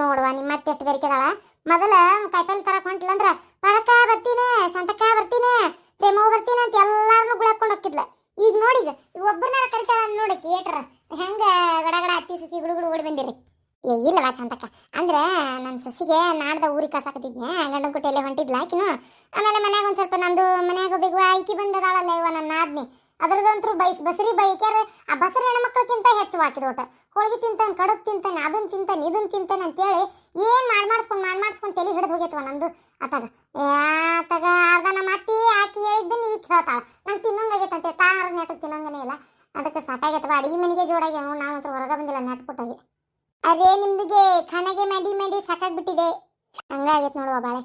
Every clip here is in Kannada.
ನೋಡುವ ನಿಮ್ಮ ಮತ್ತೆ ಎಷ್ಟು ಬೆರಿಕೆದಾಳ ಮೊದಲ ಕಾಯಿಪಲ್ಲೆ ತರಕ್ ಹೊಂಟಿಲ್ಲ ಅಂದ್ರ, ಪರಕ ಬರ್ತೀನಿ, ಸಂತಕ ಬರ್ತೀನಿ, ಪ್ರೇಮವ್ ಬರ್ತೀನಿ ಅಂತ ಎಲ್ಲಾರನು ಗುಳಾಕೊಂಡು ಹೋಗ್ತಿದ್ಲ. ಈಗ ನೋಡಿ ಒಬ್ಬರನ್ನ ಕರಿತಾಳ ನೋಡಿ ಏಟ್ರ ಹೆಂಗ ಗಡಗಡ ಅತ್ತಿ ಸಸಿ ಗುಡುಗುಡು ಓಡಿ ಬಂದಿರಿ. ಇಲ್ಲವಾ ಶಾಂತಕ್ಕ. ಅಂದ್ರೆ ನನ್ನ ಸಸಿಗೆ ನಾಡ್ದ ಊರಿಗೆ ಕಸಾಕತ್ತಿದ್ನೆ ಗಂಡನ ಕುಟ್ಟಿಯಲ್ಲೇ ಹೊಂಟಿದ್ಲ ಆಕಿನು. ಆಮೇಲೆ ಮನ್ಯಾಗ ಒಂದ್ ಸ್ವಲ್ಪ ನಂದು ಮನ್ಯಾಗ ಬೇಗ ಆಯ್ಕೆ ಬಂದದಾಳಲ್ಲ ಇವ ನನ್ನ ಆದ್ನಿ ಅದ್ರದಂತ್ರು ಬೈಸ್, ಬಸರಿ ಬೈಕ್ಯಾರ, ಆ ಬಸರಿ ಹೆಣ್ಮಕ್ಳಕ್ಕಿಂತ ಹೆಚ್ಚು ಹಾಕಿದ ಒಟ್ಟ. ಹೋಳಿಗೆ ತಿಂತಾನೆ ಕಡಕ್ ತಿಂತಾನೆ ಅದನ್ನ ತಿಂತಾನೆ ಇದನ್ನ ತಿಂತಾನೆ ಅಂತೇಳಿ ಏನ್ ಮಾಡ್ ಮಾಡಿಸ್ಕೊಂಡು ಮಾಡ್ ಮಾಡಿಸ್ಕೊಂಡು ತಲೆ ಹಿಡಿದು ಹೋಗೈತವ ನಂದು. ಆತಾಗ ಆತಾಗ ಅರ್ಧ ನಮ್ಮ ಅತ್ತಿ ಆಕಿ ಹೇಳಿದ್ದನ್ನು ಈಗ ಹೇಳ್ತಾಳ ನಂಗೆ ತಿನ್ನಂಗಾಗೈತಂತೆ ತಾರ ನೆಟ್ಟಗೆ ತಿನ್ನಂಗನೇ ಇಲ್ಲ. ಅದಕ್ಕೆ ಸಾಕಾಗೈತವ ಅಡಿಗೆ ಮನೆಗೆ ಜೋಡಾಗಿ ನಾವು ಹತ್ರ ಹೊರಗೆ ಬಂದಿಲ್ಲ ನೆಟ್ಪುಟ್ಟಾಗಿ ಅದೇ ನಿಮ್ದಿಗೆ ಖಾನಾಗೆ ಮಾಡಿ ಮಾಡಿ ಸಾಕಾಗ್ಬಿಟ್ಟಿದೆ. ಹಂಗಾಗೈತೆ ನೋಡುವ ಬಾಳೆ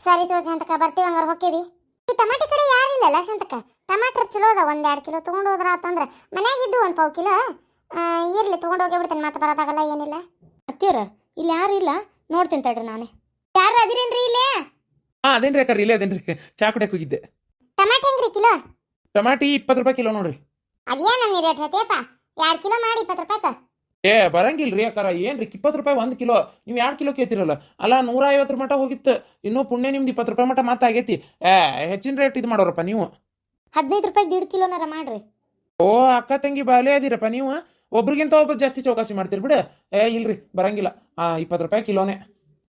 ಸರಿ ತೋ ಶಾಂತಕ ಬರ್ತೀವಿ ಹಂಗಾರ ಹೋಕ್ಕೇವಿ. ಈ ಟಮಾಟಿ ಕಡೆ ಯಾರಿಲ್ಲಲ್ಲ ಶಾಂತಕ ಟಮಾಟರ್ ಚಲೋ ಅದ ಒಂದ್ ಎರಡು ಕಿಲೋ ತೊಗೊಂಡು ಹೋದ್ರ ಆತಂದ್ರೆ. ಮನ್ಯಾಗ ಇದ್ದು ಒಂದು ಪಾವು ಕಿಲೋ. ಇರ್ಲಿ ತೊಗೊಂಡು ಹೋಗೇ ಬಿಡ್ತೇನೆ ಮತ್ತೆ ಬರೋದಾಗಲ್ಲ ಏನಿಲ್ಲ. ಅತ್ತಿಯವ್ರ ಇಲ್ಲಿ ಯಾರು ಇಲ್ಲ? ನೋಡ್ತೀನಿ ತಡ್ರಿ ನಾನೇ. ಯಾರು ಅದಿರೇನ್ರಿ ಇಲ್ಲೇ? ಹಾ ಅದೇನ್ರಿ ಅಕ್ಕ ಇಲ್ಲೇ ಅದೇನ್ರಿ. ಚಾ ಕುಡಿಯಕ್ಕೆ ಹೋಗಿದ್ದೆ. ಟಮಾಟಿ ಹೆಂಗ್ರಿ ಕಿಲೋ? ಟಮಾಟಿ ಇಪ್ಪತ್ತು ರೂಪಾಯಿ ಕಿಲೋ ನೋಡ್ರಿ. ಅದೇನ ನನ್ನ ರೇಟ್ ಹೇಳ್ತೇಪ ಎರಡು ಕಿಲೋ ಮಾಡಿ ಇಪ್ಪತ್ತು ರೂಪಾಯ್ಕ. ಏ ಬರಂಗಿಲ್ರಿ ಅಕ್ಕಾರ. ಏನ್ರಿ? ಇಪ್ಪತ್ತು ರೂಪಾಯಿ ಒಂದು ಕಿಲೋ. ನೀವು ಎರಡು ಕಿಲೋ ಕೇಳ್ತಿರಲ್ಲ? ಅಲ್ಲ ನೂರ ಐವತ್ತರ ಮಟ ಹೋಗಿತ್ತು. ಇನ್ನೂ ಪುಣ್ಯ ನಿಮ್ದು ಇಪ್ಪತ್ತು ರೂಪಾಯಿ ಮಟ ಮಾತಾಗೈತಿ ಆಗೈತಿ. ಏ ಹೆಚ್ಚಿನ ರೇಟ್ ಇದು ಮಾಡೋರಪ್ಪ ನೀವು. ಹದಿನೈದು ರೂಪಾಯಿ ದೀಡ್ ಕಿಲೋನಾರ ಮಾಡ್ರಿ. ಓ ಅಕ್ಕ ತಂಗಿ ಬಾಲೇ ಅದಿರಪ್ಪ ನೀವು. ಒಬ್ರಿಗಿಂತ ಒಬ್ರು ಜಾಸ್ತಿ ಚೌಕಾಸಿ ಮಾಡ್ತೀರಿ ಬಿಡು. ಏ ಇಲ್ರಿ ಬರಂಗಿಲ್ಲ. ಆ ಇಪ್ಪತ್ತು ರೂಪಾಯಿ ಕಿಲೋನೇ.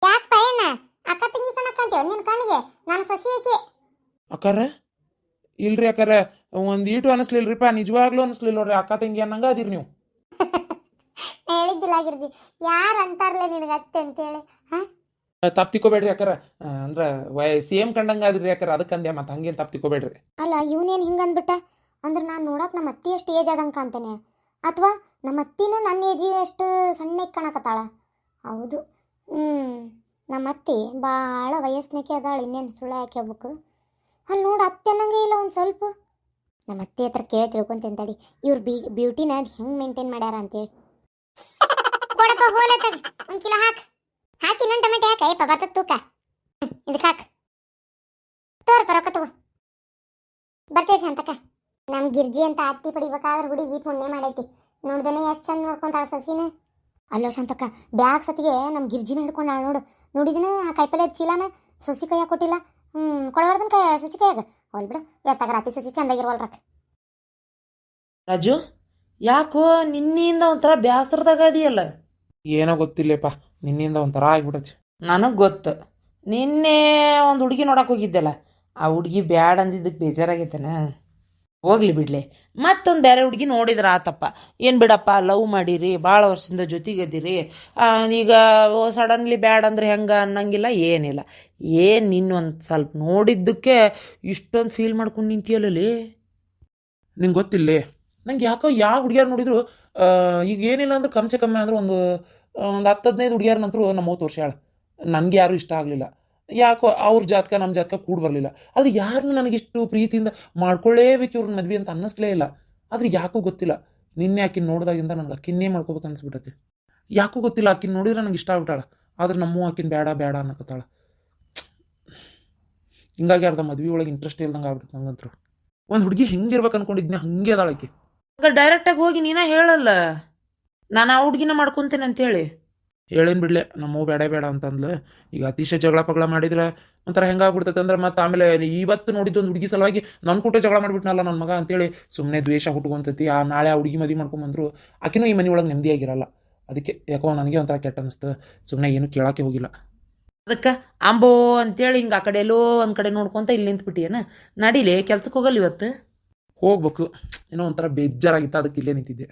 ಯಾಕೆ ಪಯಣ್ಣ ಅಕ್ಕ ತಂಗಿ ಕಣಕ್ಕಂತೀವ ನಿನ್ನ ಕಣ್ಣಿಗೆ ನಾನು ಸೊಸಿ ಅಕ್ಕಾರ ಇಲ್ರಿ ಅಕ್ಕಾರ. ಒಂದು ಈಟು ಅನಿಸ್ಲಿಲ್ರಿಪ್ಪ ನಿಜವಾಗ್ಲೂ ಅನಿಸ್ಲಿಲ್ಲ ನೋಡ್ರಿ. ಅಕ್ಕ ತಂಗಿ ಅನ್ನಂಗ ಅದಿರಿ ನೀವು. ಆಗಿರ್ತಿ ಯಾರು ಅಂತಾರಲ್ಲ ನಿನಗೆ ಅತ್ತೆ ಅಂತೇಳಿ? ಹಾ? ತಪ್ಪು ತಿಕ್ಕೋಬೇಡ್ರಿ ಅಕ್ಕಾರ ಅಂದ್ರೆ ಅಂದ್ರ ಸೇಮ್ ಕಂಡಂಗ ಆದ್ರಿ ಅಕ್ಕಾರ ಅದಕ್ಕೆ ಅಂದೆ ಮತ್ತೆ ಹಂಗೇನ್ ತಪ್ಪು ತಿಕ್ಕೋಬೇಡ್ರಿ. ಅಲ್ಲ ಇವನೇನು ಹಿಂಗೆ ಅಂದ್ಬಿಟ್ಟ ಅಂದ್ರೆ ನಾನು ನೋಡಕ್ ನಮ್ಮ ಅತ್ತಿ ಎಷ್ಟು ಏಜ್ ಆದಂಗೆ ಕಾಣ್ತೇನೆ. ಅಥವಾ ನಮ್ಮ ಅತ್ತಿನೂ ನನ್ನ ಏಜಿ ಎಷ್ಟು ಸಣ್ಣಗೆ ಕಾಣಕತ್ತಾಳ. ಹೌದು. ಹ್ಞೂ ನಮ್ಮ ಅತ್ತಿ ಭಾಳ ವಯಸ್ಸಿನಕ್ಕೆ ಅದಾಳ ಇನ್ನೇನು ಸುಳ್ಳು ಯಾಕೆ ಹೋಗ್ಬೇಕು ಅಲ್ಲಿ ನೋಡು ಅತ್ತೆ ಅನ್ನಂಗೆ ಇಲ್ಲ ಒಂದು ಸ್ವಲ್ಪ. ನಮ್ಮ ಅತ್ತೆ ಹತ್ರ ಕೇಳಿ ತಿಳ್ಕೊಂತೀನಿ ತಡಿ. ಇವ್ರು ಬಿ ಬ್ಯೂಟಿನ ಅದು ಹೆಂಗೆ ಮೇಂಟೈನ್ ಮಾಡ್ಯಾರ ಅಂತೇಳಿ. ಕೊಡಪ್ಪ ಹೋಲ ತಗ ಒಂದು ಕಿಲೋ ಹಾಕ್. ಹಾಕಿ ಇನ್ನೊಂದು ಟೊಮೆಟೊ ಹಾಕ. ಏಪ್ಪ, ಬರ್ತದ ತೂಕ? ಇದಕ್ಕೆ ಹಾಕ್. ತೋರ್ಪ ರೊಕ್ಕ ತಗೋ. ಬರ್ತೇವೆ ಶಾಂತಕ್ಕ? ನಮ್ಮ ಗಿರ್ಜಿ ಅಂತ ಅತ್ತಿ ಪಡಿಬೇಕಾದ್ರೆ ಹುಡುಗಿ ಪುಣ್ಯ ಮಾಡೈತಿ. ನೋಡ್ದೇನೆ ಎಷ್ಟು ಚಂದ ನೋಡ್ಕೊಂತಾಳ ಸೊಸಿನ. ಅಲ್ಲೋ ಶಾಂತಕ್ಕ, ಬ್ಯಾಗ್ ಸತಿಗೆ ನಮ್ಮ ಗಿರ್ಜಿನ ಹಿಡ್ಕೊಂಡಾಳ ನೋಡು. ನೋಡಿದಿನ ಆ ಕಾಯಿಪಲ್ಲೆ ಚೀಲಾನ? ಸೊಸಿ ಕೈಯಾಗ ಕೊಟ್ಟಿಲ್ಲ? ಹ್ಞೂ ಕೊಡಬಾರ್ದನ್ ಕೈ, ಸೊಸಿ ಕೈಯಾಗ? ಹೋಲ್ ಬಿಡು. ಎತ್ತಾಗ ರಾತಿ ಸೊಸಿ ಚಂದಾಗಿರ್ವಲ್ರಕ್ಕ ರಾಜು, ಯಾಕೋ ನಿನ್ನಿಂದ ಒಂಥರ ಬೇಸರದಾಗ ಅದೀಯಲ್ಲ ಏನೋ ಗೊತ್ತಿಲ್ಲಪ್ಪ ನಿನ್ನಿಂದ ಒಂಥರ ಆಗ್ಬಿಡತ್ತೆ ನನಗೆ ಗೊತ್ತು. ನಿನ್ನೆ ಒಂದು ಹುಡುಗಿ ನೋಡಕ್ಕೆ ಹೋಗಿದ್ದೆಲ್ಲ ಆ ಹುಡುಗಿ ಬ್ಯಾಡ್ ಅಂದಿದ್ದಕ್ಕೆ ಬೇಜಾರಾಗೈತೇನ? ಹೋಗ್ಲಿ ಬಿಡ್ಲೆ. ಮತ್ತೊಂದು ಬೇರೆ ಹುಡುಗಿ ನೋಡಿದ್ರ ಆತಪ್ಪ. ಏನು ಬಿಡಪ್ಪ ಲವ್ ಮಾಡಿರಿ ಭಾಳ ವರ್ಷದಿಂದ ಜೊತೆಗದಿರಿ ಈಗ ಸಡನ್ಲಿ ಬ್ಯಾಡ್ ಅಂದ್ರೆ ಹೆಂಗೆ ಅನ್ನಂಗಿಲ್ಲ ಏನಿಲ್ಲ. ಏನು ನಿನ್ನೊಂದು ಸ್ವಲ್ಪ ನೋಡಿದ್ದಕ್ಕೆ ಇಷ್ಟೊಂದು ಫೀಲ್ ಮಾಡ್ಕೊಂಡು ನಿಂತಿಯಲ್ಲೇ ನಿಂಗೆ ಗೊತ್ತಿಲ್ಲೇ ನಂಗೆ ಯಾಕೋ ಯಾವ ಹುಡುಗಿಯಾರು ನೋಡಿದ್ರು ಈಗ ಏನಿಲ್ಲ ಅಂದ್ರೆ ಕಮ್ಸೆ ಕಮ್ಮಿ ಅಂದ್ರೆ ಒಂದು ಒಂದು ಹತ್ತು ಹದಿನೈದು ಹುಡುಗಿಯಾರ ನಂತರ ನಮ್ಮ ತೋರ್ಸ್ಯಾಳ ನನಗೆ ಯಾರು ಇಷ್ಟ ಆಗಲಿಲ್ಲ. ಯಾಕೋ ಅವ್ರ ಜಾತಕ ನಮ್ಮ ಜಾತಕ ಕೂಡ ಬರಲಿಲ್ಲ. ಆದ್ರೆ ಯಾರನ್ನೂ ನನಗಿಷ್ಟು ಪ್ರೀತಿಯಿಂದ ಮಾಡ್ಕೊಳ್ಳೇಬೇಕು ಇವ್ರನ್ನ ಮದ್ವೆ ಅಂತ ಅನ್ನಿಸ್ಲೇ ಇಲ್ಲ. ಆದರೆ ಯಾಕೋ ಗೊತ್ತಿಲ್ಲ. ನಿನ್ನೆ ಆಕಿನ ನೋಡಿದಾಗಿಂದ ನನಗೆ ಅಕ್ಕಿನ್ನೇ ಮಾಡ್ಕೋಬೇಕು ಅನ್ಸ್ಬಿಟ್ಟತಿ ಯಾಕೋ ಗೊತ್ತಿಲ್ಲ. ಆಕಿನ ನೋಡಿದ್ರೆ ನನಗೆ ಇಷ್ಟ ಆಗ್ಬಿಟ್ಟಾಳ. ಆದ್ರೆ ನಮ್ಮೂ ಆಕಿನ ಬೇಡ ಬೇಡ ಅನ್ನಕತ್ತಾಳ. ಹಿಂಗಾಗಿ ಅರ್ಧ ಮದ್ವೆ ಒಳಗೆ ಇಂಟ್ರೆಸ್ಟ್ ಇಲ್ದಂಗೆ ಆಗ್ಬಿಟ್ಟು ನಂಗಂತರು. ಒಂದು ಹುಡುಗಿ ಹೆಂಗಿರ್ಬೇಕು ಅನ್ಕೊಂಡಿದ್ನ ಹಂಗೆ ಅದಾಳಕ್ಕೆ ಡೈರೆಕ್ಟಾಗಿ ಹೋಗಿ ನೀನ ಹೇಳಲ್ಲ? ನಾನು ಆ ಹುಡುಗಿನ ಮಾಡ್ಕೊಂತೇನೆ ಅಂತೇಳಿ. ಹೇಳೇನು ಬಿಡ್ಲೆ ನಮ್ಮವು ಬೇಡ ಬೇಡ ಅಂತಂದ್ಲು. ಈಗ ಅತಿಶಯ ಜಗಳ ಪಗಳ ಮಾಡಿದ್ರೆ ಒಂಥರ ಹೆಂಗಾಗ್ಬಿಡ್ತೈತೆ ಅಂದ್ರೆ ಮತ್ತೆ ಆಮೇಲೆ ಇವತ್ತು ನೋಡಿದ್ದು ಒಂದು ಹುಡುಗಿ ಸಲುವಾಗಿ ನನ್ನ ಕೂಟ ಜಗಳ ಮಾಡಿಬಿಟ್ನಲ್ಲ ನನ್ನ ಮಗ ಅಂತೇಳಿ ಸುಮ್ಮನೆ ದ್ವೇಷ ಹುಟ್ಕೊಂತೈತಿ. ಆ ನಾಳೆ ಆ ಹುಡುಗಿ ಮದುವೆ ಮಾಡ್ಕೊಂಬಂದ್ರು ಆಕಿನೂ ಈ ಮನೆ ಒಳಗೆ ನೆಮ್ಮದಿಯಾಗಿರಲ್ಲ ಅದಕ್ಕೆ ಯಾಕೋ ನನಗೆ ಒಂಥರ ಕೆಟ್ಟ ಅನಿಸ್ತು. ಸುಮ್ಮನೆ ಏನು ಕೇಳೋಕ್ಕೆ ಹೋಗಿಲ್ಲ. ಅದಕ್ಕೆ ಅಂಬೋ ಅಂತೇಳಿ ಹಿಂಗೆ ಆ ಕಡೆ ಎಲ್ಲೋ ಒಂದು ಕಡೆ ನೋಡ್ಕೊತ ಇಲ್ಲಿ ನಿಂತ್ಬಿಟ್ಟಿಯೇನ ನಡಿಲೆ ಕೆಲ್ಸಕ್ಕೆ ಹೋಗಲ್ಲ ಇವತ್ತು? ಹೋಗ್ಬೇಕು. ಏನೋ ಒಂಥರ ಬೇಜಾರಾಗಿತ್ತು ಅದಕ್ಕೆ ಇಲ್ಲೇ ನಿಂತಿದ್ದೆ.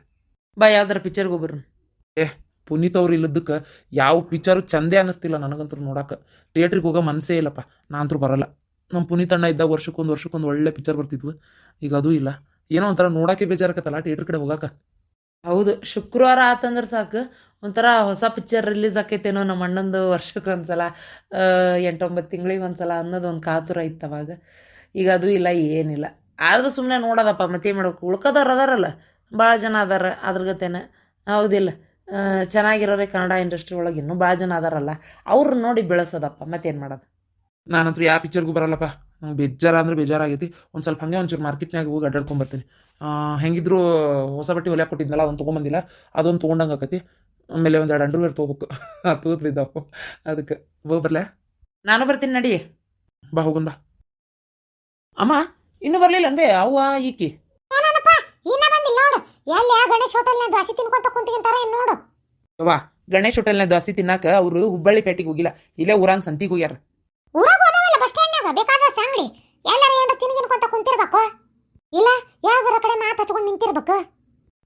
ಬಾ ಯಾವ್ದಾರ ಪಿಕ್ಚರ್ಗೆ ಹೋಗ್ಬರ್ರಿ. ಪುನೀತ್ ಅವ್ರು ಇಲ್ಲದಕ್ಕೆ ಯಾವ ಪಿಕ್ಚರು ಚಂದೇ ಅನ್ನಿಸ್ತಿಲ್ಲ ನನಗಂತೂ ನೋಡಕ್ಕೆ ಥಿಯೇಟ್ರಿಗೆ ಹೋಗೋ ಮನಸ್ಸೇ ಇಲ್ಲಪ್ಪ ನಾನಂತೂ ಬರಲ್ಲ. ನಮ್ಮ ಪುನೀತ್ ಅಣ್ಣ ಇದ್ದಾಗ ವರ್ಷಕ್ಕೊಂದು ವರ್ಷಕ್ಕೊಂದು ಒಳ್ಳೆ ಪಿಕ್ಚರ್ ಬರ್ತಿದ್ವು. ಈಗ ಅದೂ ಇಲ್ಲ. ಏನೋ ಒಂಥರ ನೋಡೋಕೆ ಬೇಜಾರಾಗತ್ತಲ್ಲ ಥಿಯೇಟ್ರ್ ಕಡೆ ಹೋಗಕ್ಕೆ ಹೌದು ಶುಕ್ರವಾರ ಆತಂದ್ರೆ ಸಾಕು. ಒಂಥರ ಹೊಸ ಪಿಕ್ಚರ್ ರಿಲೀಸ್ ಆಕೈತೇನೋ ನಮ್ಮ ಅಣ್ಣಂದು ವರ್ಷಕ್ಕೆ ಒಂದ್ಸಲ ಎಂಟೊಂಬತ್ತು ತಿಂಗಳಿಗೆ ಒಂದ್ಸಲ ಅನ್ನೋದು ಒಂದು ಕಾತುರ ಇತ್ತು ಅವಾಗ. ಈಗ ಅದು ಇಲ್ಲ ಏನಿಲ್ಲ. ಆದ್ರೂ ಸುಮ್ಮನೆ ನೋಡೋದಪ್ಪ ಮತ್ತೇನು ಮಾಡ್ಬೇಕು? ಉಳ್ಕೋದವ್ರು ಅದಾರಲ್ಲ ಭಾಳ ಜನ ಅದಾರ ಅದ್ರ ಗತೇನ. ಹೌದಿಲ್ಲ. ಚೆನ್ನಾಗಿರೋರೆ ಕನ್ನಡ ಇಂಡಸ್ಟ್ರಿ ಒಳಗೆ ಇನ್ನೂ ಭಾಳ ಜನ ಅದಾರಲ್ಲ ಅವ್ರು ನೋಡಿ ಬೆಳೆಸೋದಪ್ಪ ಮತ್ತೇನು ಮಾಡೋದು? ನಾನಂತೂ ಯಾವ ಪಿಕ್ಚರ್ಗೂ ಬರಲ್ಲಪ್ಪ. ನಂಗೆ ಬೇಜಾರ ಅಂದ್ರೆ ಬೇಜಾರಾಗೈತಿ. ಒಂದು ಸ್ವಲ್ಪ ಹಂಗೆ ಒಂಚೂರು ಮಾರ್ಕೆಟ್ನಾಗ ಹೋಗಿ ಅಡ್ಡಾಡ್ಕೊಂಬರ್ತೀನಿ ಹೆಂಗಿದ್ರು ಹೊಸ ಬಟ್ಟೆ ಹೊಲಿಯಾಕೆ ಕೊಟ್ಟಿದ್ನಲ್ಲ ಅದನ್ನು ತೊಗೊಂಬಂದಿಲ್ಲ ಅದೊಂದು ತೊಗೊಂಡಂಗೆ ಆಕತಿ. ಆಮೇಲೆ ಒಂದು ಎರಡು ಅಂಡರ್ವೇರ್ ತೊಗೋಬೇಕು. ತೂತ್ರಿದ್ದಾವು ಅದಕ್ಕೆ. ಹೋಗಿ ಬರ್ಲೆ? ನಾನು ಬರ್ತೀನಿ ನಡಿ. ಬಾ ಹೋಗುನ್ ಬಾ. ಅಮ್ಮ? ಇನ್ನೂ ಬರಲಿಲ್ಲ ಅನ್ಬೇ ಅವ್ವ ಈಕಿ. ಏನಪ್ಪ ಇನ್ನ ಬಂದಿಲ್ಲ ನೋಡು. ಎಲ್ಲಿ ಆ ಗಣೇಶ್ ಹೋಟೆಲ್ನ ದ್ವಾಸಿ ತಿನ್ಕೊಂತ ಕುಂತಿಗಿಂತಾರ ಏನ್ ನೋಡು. ವಾ ಗಣೇಶ್ ಹೋಟೆಲ್ನ ದೋಸೆ ತಿನ್ನಾಕ ಅವರು ಹುಬ್ಬಳ್ಳಿ ಪೇಟೆಗೆ ಹೋಗಿಲ್ಲ. ಇಲ್ಲೇ ಊರಾನ್ ಸಂತಿಗೆ ಹೋಗ್ಯಾರ. ಊರಾಗ ಹೋದವಲ್ಲ ಬಸ್ ಸ್ಟ್ಯಾಂಡ್ನಾಗ ಬೇಕಾದ ಅಂಗಡಿ ಎಲ್ಲಾರ ಏನಾರ ತಿನ್ಗಿನ್ಕೊಂತ ಕುಂತಿರ್ಬೇಕು? ಇಲ್ಲ ಯಾವ್ದಾರ ಕಡೆ ಮಾತು ಹಚ್ಕೊಂಡು ನಿಂತಿರ್ಬೇಕು?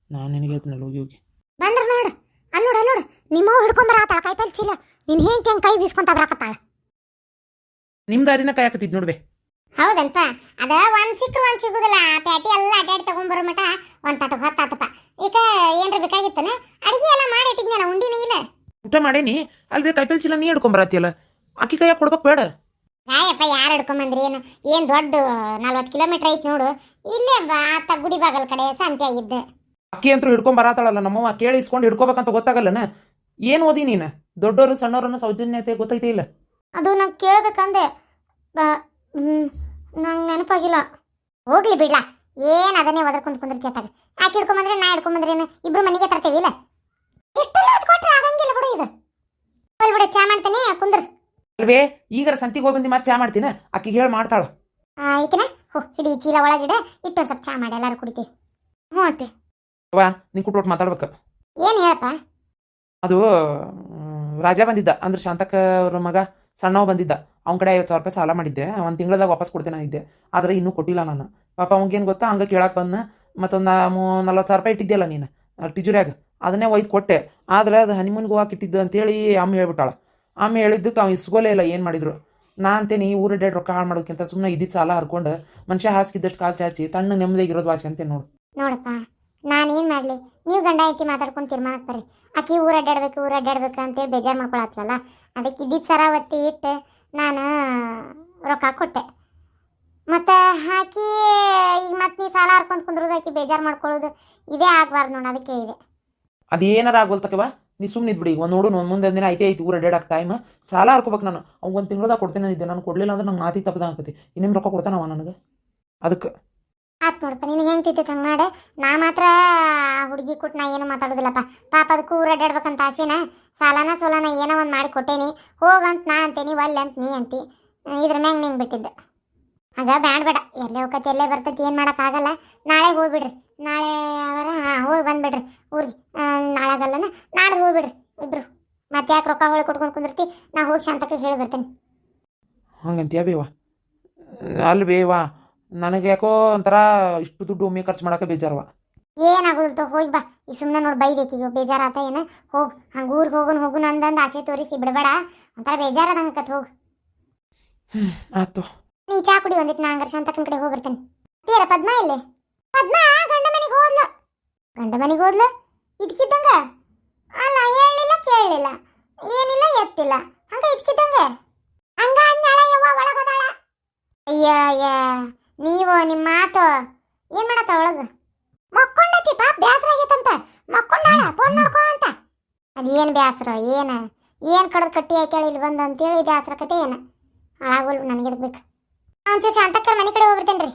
ನಾನು ನಿನಗೆ ಹೇಳ್ತೀನಲ್ಲ ಹೋಗಿ ಹೋಗಿ. ಬಂದ್ರ ನೋಡು. ಅಲ್ಲಿ ನೋಡು ಅಲ್ಲಿ ನೋಡು. ನಿಮ್ಮವ್ ಹಿಡ್ಕೊಂಬರಾತಾಳ ಕೈ ಪಲ್ ಚೀಲ ನಿನ್ ಹೆಂಗ್ ಹೆಂಗ್ ಕೈ ಬೀಸ್ಕೊಂತ ಬರಾಕತ್ತಾಳ ನಿಮ್ಮ ದಾರಿನ ಕಾಯಕತ್ತಿದ್ ನೋಡ್ಬೆ ಹೌದಲ್ಪ ಅದ ಒಂದ್ ಸಿಕ್ಕರು ಒಂದ್ ಸಿಗುದಿಲ್ಲ. ಪ್ಯಾಟಿ ಎಲ್ಲ ಅಡ್ಡಾಡಿ ತಗೊಂಡ್ಬರೋ ಮಟ ಒಂದ್ ತಟ ಹೊತ್ತಾತಪ್ಪ ಈಗ ಏನ್ರ ಬೇಕಾಗಿತ್ತನ? ಅಡಿಗೆ ಎಲ್ಲ ಮಾಡಿ ಇಟ್ಟಿದ್ನಲ್ಲ ಉಂಡಿನ ಇಲ್ಲ? ಊಟ ಮಾಡೇನಿ. ಅಲ್ಲಿ ಕೈಪಲ್ ಚೀಲ ನೀ ಹಿಡ್ಕೊಂಬರತ್ತಿಯಲ್ಲ? ಅಕ್ಕಿ ಕೈಯಾಗ ಕೊಡ್ಬೇಕು ಬೇಡ. ರಾಯಪ್ಪ ಯಾರು ಹಿಡ್ಕೊಂಬಂದ್ರಿ ಏನು? ಏನ್ ದೊಡ್ಡ ನಲ್ವತ್ತು ಕಿಲೋಮೀಟರ್ ಐತಿ ನೋಡು. ಇಲ್ಲೇ ಆತ ಗುಡಿ ಬಾಗಲ್ ಕಡೆ ಸಂತೆ ಆಗಿದ್ದೆ ಅಕ್ಕಿ ಅಂತೂ ಹಿಡ್ಕೊಂಬರತ್ತಾಳಲ್ಲ ನಮ್ಮವ್ವ. ಕೇಳಿ ಇಸ್ಕೊಂಡು ಹಿಡ್ಕೋಬೇಕಂತ ಗೊತ್ತಾಗಲ್ಲನ? ಏನು ಓದಿ ನೀನು? ದೊಡ್ಡವರು ಸಣ್ಣವ್ರನ್ನ ಸೌಜನ್ಯತೆ ಗೊತ್ತೈತಿ ಇಲ್ಲ? ಅದು ನಂಗೆ ಕೇಳ್ಬೇಕಂದೆ. ನಂಗೆ ನೆನಪಾಗಿಲ್ಲ. ಹೋಗ್ಲಿ ಬಿಡ್ಲಾ. ಏನು ಅದನ್ನೇ ಒದರ್ಕೊಂಡ್ ಕುಂದಿರ್ತೀಯತ್ತಾಗ ಆಕೆ ಹಿಡ್ಕೊಂಬಂದ್ರೆ ನಾ ಹಿಡ್ಕೊಂಬಂದ್ರೇನು? ಇಬ್ರು ಮನೆಗೆ ತರ್ತೀವಿ ಇಲ್ಲ? ಇಷ್ಟೆಲ್ಲ ಕೊಟ್ರೆ ಆಗಂಗಿಲ್ಲ ಬಿಡು ಇದು. ಹೋಲ್ ಬಿಡ ಚಾ ಮಾಡ್ತೇನೆ ಕುಂದ್ರ. ಅಲ್ವೇ ಈಗರ ಸಂತಿಗೆ ಹೋಗಿ ಬಂದು ಮತ್ತೆ ಚಾ ಮಾಡ್ತೀನಿ? ಆಕಿಗೆ ಹೇಳಿ ಮಾಡ್ತಾಳ. ಈಕಿನ? ಹೋ ಹಿಡಿ ಚೀಲ ಒಳಗಿಡ ಇಟ್ಟೊಂದು ಸ್ವಲ್ಪ ಚಾ ಮಾಡಿ ಎಲ್ಲರೂ ಕುಡಿತೀವಿ. ಹ್ಞೂ ಅತ್ತೆ. ವಾ ನೀನು ಕುಟ್ಬಿಟ್ಟು ಮಾತಾಡ್ಬೇಕು. ಏನು ಹೇಳಪ್ಪ? ಅದು ರಾಜ ಬಂದಿದ್ದ ಅಂದ್ರೆ ಶಾಂತಕ್ಕ ಅವ್ರ ಮಗ. ಸಣ್ಣವ ಬಂದಿದ್ದ. ಅವ್ನ ಕಡೆ ಐವತ್ತು ಸಾವಿರ ರೂಪಾಯಿ ಸಾಲ ಮಾಡಿದ್ದೆ. ಒಂದು ತಿಂಗಳದಾಗ ವಾಪಸ್ ಕೊಡ್ತೇನೆ ಇದ್ದೆ ಆದರೆ ಇನ್ನೂ ಕೊಟ್ಟಿಲ್ಲ ನಾನು. ಪಾಪ ಅವ್ಗೇನು ಗೊತ್ತಾ? ಹಂಗೆ ಕೇಳಕ್ಕೆ ಬಂದ ಮತ್ತೊಂದು ಮೂ ನಲ್ವತ್ತು ಸಾವಿರ ರೂಪಾಯಿ ಇಟ್ಟಿದ್ದೆಲ್ಲ ನೀನು? ಟಿಜುರ್ಯಾಗ. ಅದನ್ನೇ ಒಯ್ದು ಕೊಟ್ಟೆ. ಆದರೆ ಅದು ಹನಿಮೂನ್ಗೆ ಹೋಗಕ್ಕೆ ಇಟ್ಟಿದ್ದು ಅಂತೇಳಿ ಅಮ್ಮ ಹೇಳ್ಬಿಟ್ಟಾಳ. ಅಮ್ಮ ಹೇಳಿದ್ದಕ್ಕೆ ಅವ್ನು ಇಸ್ಕೋಲೇ ಇಲ್ಲ ಏನು ಮಾಡಿದ್ರು. ನಾ ಅಂತೇನಿ ಊರ ಡೇಡ್ ರೊಕ್ಕ ಹಾಳು ಮಾಡೋದಕ್ಕಿಂತ ಸುಮ್ಮನೆ ಇದ್ದಿದ್ದು ಸಾಲ ಹರ್ಕೊಂಡು ಮನುಷ್ಯ ಹಾಸಿಗಿದ್ದಷ್ಟು ಕಾಲು ಚಾಚಿ ತಣ್ಣ ನೆಮ್ಮದಿಯಾಗಿರೋದು ವಾಸಿ ಅಂತೇನೆ ನೋಡು. ನೋಡಪ್ಪ ನಾನೇನು ಮಾಡಲಿ? ನೀವು ಗಂಡ ಐತಿ ಮಾತಾಡ್ಕೊಂಡು ತೀರ್ಮಾನಕ್ಕೆ ಬರ್ರಿ. ಆಕಿ ಊರು ಅಡ್ಡಾಡ್ಬೇಕು ಊರು ಅಡ್ಡಾಡ್ಬೇಕು ಅಂತೇಳಿ ಬೇಜಾರು ಮಾಡ್ಕೊಳತ್ತಲ್ಲ ಅದಕ್ಕೆ ಇದ್ದಿದ್ದು ಸರ ಒತ್ತಿ ಇಟ್ಟು ನಾನು ರೊಕ್ಕ ಕೊಟ್ಟೆ. ಮತ್ತು ಹಾಕಿ ಈಗ ಮತ್ತೆ ನೀ ಸಾಲ ಹಾರ್ಕೊಂತ ಕುಂದ್ರೋದು ಆಕಿ ಬೇಜಾರು ಮಾಡ್ಕೊಳ್ಳೋದು ಇದೇ ಆಗಬಾರ್ದು ನೋಡಿ ಅದಕ್ಕೆ ಇದೆ ಅದೇನಾರ ಆಗೋಲ್ತಕವ ನೀ ಸುಮ್ಮನೆ ಇದ್ಬಿಡಿ ಒಂದು ನೋಡು, ಒಂದು ಮುಂದೆ ದಿನ ಐತೆ ಐತಿ ಊರ ಅಡ್ಡಾಡಕ್ಕೆ ಟೈಮ್ ಸಾಲ ಹರ್ಕೋಬೇಕು ನಾನು. ಅವ್ನು ಒಂದು ತಿಂಗಳದಾಗ ಕೊಡ್ತೇನೆ ಇದ್ದೆ ನಾನು ಕೊಡಲಿಲ್ಲ ಅಂದ್ರೆ ನಂಗೆ ಮಾತಿ ತಪ್ಪದ ಆಕತಿ. ಇನ್ನೇನು ರೊಕ್ಕ ಕೊಡ್ತಾನವ ನನಗೆ? ಅದಕ್ಕೆ ಆತ್ ನೋಡಪ್ಪ ನಿನಗೆ ಹೆಂಗೆ ತಿಂತೈತೆ ಹಂಗೆ ಮಾಡ. ನಾ ಮಾತ್ರ ಹುಡುಗಿ ಕೊಟ್ಟು ನಾ ಏನು ಮಾತಾಡೋದಿಲ್ಲಪ್ಪ. ಪಾಪ ಅದಕ್ಕೂ ಅಡ್ಡಾಡ್ಬೇಕಂತ ಆಸೆನ? ಸಾಲನ ಸೋಲನ ಏನೋ ಒಂದು ಮಾಡಿ ಕೊಟ್ಟೇನಿ. ಹೋಗಂತ ನಾ ಅಂತೇನಿ ಒಲ್ಲೆ ಅಂತ ನೀ ಅಂತಿ. ಇದ್ರ ಮ್ಯಾಗ ನಿಂಗೆ ಬಿಟ್ಟಿದ್ದೆ. ಆಗ ಬ್ಯಾಡ ಬೇಡ. ಎಲ್ಲೇ ಹೋಗತ್ತೆ ಎಲ್ಲೇ ಬರ್ತೈತಿ, ಏನು ಮಾಡೋಕ್ಕಾಗಲ್ಲ ನಾಳೆ ಹೋಗ್ಬಿಡ್ರಿ. ನಾಳೆ ಅವರ, ಹಾಂ, ಹೋಗಿ ಬಂದುಬಿಡ್ರಿ ಊರಿಗೆ. ನಾಳೆಗಲ್ಲನ? ನಾಳೆ ಹೋಗ್ಬಿಡ್ರಿ ಇಬ್ರು. ಮತ್ತೆ ಯಾಕೆ ರೊಕ್ಕ ಹೊಳಿ ಕೊಟ್ಕೊಂಡು ಕುಂದಿರ್ತಿ? ನಾ ಹೋಗಿ ಶಾಂತಕ್ಕೆ ಹೇಳಿ ಬರ್ತೇನೆ. ಹಂಗಂತೀಯ ಬೇವಾ? ಅಲ್ಲಿ ಬೇವ. ನನಗೆ ಯಾಕೋ ಒಂಥರ ಇಷ್ಟು ದುಡ್ಡು ಒಮ್ಮೆ ಖರ್ಚು ಮಾಡೋಕೆ ಬೇಜಾರವ. ಏನಾಗೋದಿಲ್ಲ ಹೋಗಿ ಬಾ. ಈ ಸುಮ್ಮನೆ ನೋಡಿ ಬೈಬೇಕೀಗ ಬೇಜಾರಾತ ಏನ? ಹೋಗ್. ಹಂಗ ಊರಿಗೆ ಹೋಗೋನು ಹೋಗು ಅಂದಂದು ಆಸೆ ತೋರಿಸಿ. ಬಿಡಬೇಡ. ಒಂಥರ ಹೋಗಿ. ಹೋಗ್ ಆಯ್ತು. ನೀ ಚಾ ಕುಡಿ ಒಂದಿಟ್ಟು ನಾ ಹಂಗಾರೆ ಶಾಂತಕ್ಕನ ಕಡೆ ಹೋಗಿ ಬರ್ತೇನೆ. ತೀರ ಪದ್ಮ ಇಲ್ಲಿ? ಪದ್ಮ ಗಂಡ ಮನೆಗೆ ಹೋದ್ಲು. ಗಂಡ ಮನೆಗೆ ಹೋದ್ಲು? ಇದ್ಕಿದ್ದಂಗ? ಅಲ್ಲ ಹೇಳಲಿಲ್ಲ ಕೇಳಲಿಲ್ಲ. ಏನಿಲ್ಲ ಎತ್ತಿಲ್ಲ. ಹಂಗ ಇದ್ಕಿದ್ದಂಗ? ಹಂಗ ಅಂದಾಳ ಯವ್ವ ಒಳಗೋದಾಳ ಅಯ್ಯ ಅಯ್ಯ ನೀವು ನಿಮ್ಮ ಮಾತು? ಏನ್ ಮಾಡತ್ತ ಒಳಗ ಮಕ್ಕೊಂಡತಿ, ಪಾಪ ಬ್ಯಾಸರ ಆಗೈತಂತ. ಮಕ್ಕೊಂಡಾಳ ಫೋನ್ ಮಾಡ್ಕೋ ಅಂತ. ಅದೇನ್ ಬ್ಯಾಸರ, ಏನ? ಏನು ಕಡದ್ ಕಟ್ಟಿ ಹಾಕ್ಯಾಳ ಇಲ್ಲಿ ಬಂದ ಅಂತೇಳಿ ಬ್ಯಾಸರ ಕತೆ ಏನ ಹಾಳಾಗೋಲ್, ನನಗೆ ಬೇಕು? ಒಂಚೂರು ಶಾಂತಕ್ಕರ ಮನೆ ಕಡೆ ಹೋಗ್ಬಿಡ್ತೇನೆ ರೀ